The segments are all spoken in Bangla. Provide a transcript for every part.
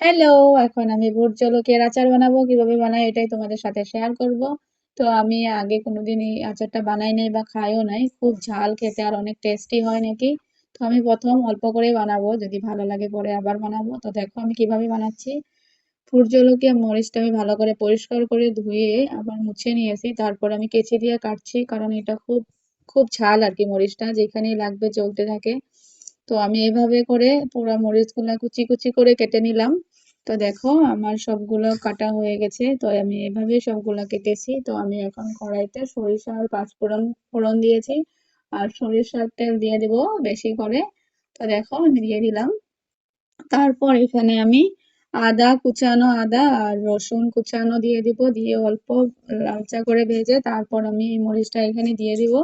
হ্যালো! এখন আমি ভুট জলকের আচার বানাবো। কীভাবে বানাই এটাই তোমাদের সাথে শেয়ার করব। তো আমি আগে কোনোদিন এই আচারটা বানাই নাই বা খাইও নাই। খুব ঝাল খেতে আর অনেক টেস্টি হয় নাকি। তো আমি প্রথম অল্প করেই বানাবো। যদি ভালো লাগে পরে আবার বানাবো। তো দেখো আমি কীভাবে বানাচ্ছি। ভুট জলকিয়া মরিচটা আমি ভালো করে পরিষ্কার করে ধুয়ে আবার মুছে নিয়েছি। তারপর আমি কেচি দিয়ে কাটছি কারণ এটা খুব, খুব ঝাল আর কি মরিচটা যেখানেই লাগবে চলতে থাকে। তো আমি এভাবে করে পুরো মরিচগুলা কুচি, কুচি করে কেটে নিলাম। তো দেখো, আমার সবগুলো কাটা হয়ে গেছে। তো আমি এভাবে সবগুলা কেটেছি। তো আমি এখন কড়াইতে সরিষা আর পাঁচফোড়ন ফোড়ন দিয়েছি। আর সরিষার তেল দিয়ে দেব বেশি করে। তো দেখো, আমি দিয়ে দিলাম। তারপর এখানে আমি আদা কুচানো আদা আর রসুন কুচানো দিয়ে দিব দিয়ে অল্প লালচা করে ভেজে তারপর আমি মরিচটা এখানে দিয়ে দিব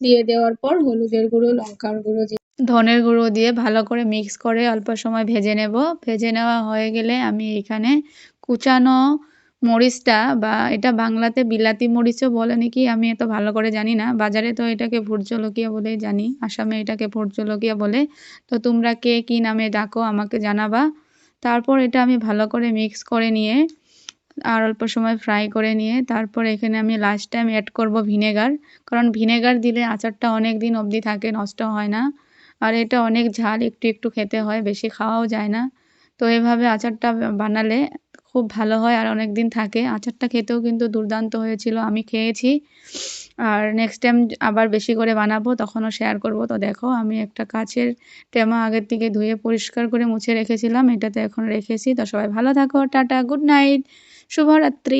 দিয়ে দেওয়ার পর হলুদের গুঁড়ো, লঙ্কার গুঁড়ো ধনের গুঁড়ো দিয়ে ভালো করে মিক্স করে অল্প সময় ভেজে নেব। ভেজে নেওয়া হয়ে গেলে আমি এখানে কুচানো মরিচটা বা এটা বাংলাতে বিলাতি মরিচও বলে নাকি, আমি এত ভালো করে জানি না। বাজারে তো এটাকে ভুট জলকিয়া বলেই জানি, আসামে এটাকে ভুট জলকিয়া বলে। তো তোমরা কে কী নামে ডাকো আমাকে জানাবা। তারপর এটা আমি ভালো করে মিক্স করে নিয়ে আর অল্প সময় ফ্রাই করে নিয়ে তারপর এখানে আমি লাস্ট টাইম অ্যাড করব ভিনেগার কারণ ভিনেগার দিলে আচারটা অনেক দিন অবধি থাকে, নষ্ট হয় না। আর এটা অনেক ঝাল, একটু একটু খেতে হয়, বেশি খাওয়াও যায় না। তো এভাবে আচারটা বানালে খুব ভালো হয় আর অনেক দিন থাকে। আচারটা খেতেও কিন্তু দুর্দান্ত হয়েছিল, আমি খেয়েছি। আর নেক্সট টাইম আবার বেশি করে বানাবো, তখনও শেয়ার করব। তো দেখো, আমি একটা কাচের টেমা আগের থেকে ধুয়ে পরিষ্কার করে মুছে রেখেছিলাম, এটাতে এখন রেখেছি। তো সবাই ভালো থাকো, টাটা গুড নাইট শুভরাত্রি।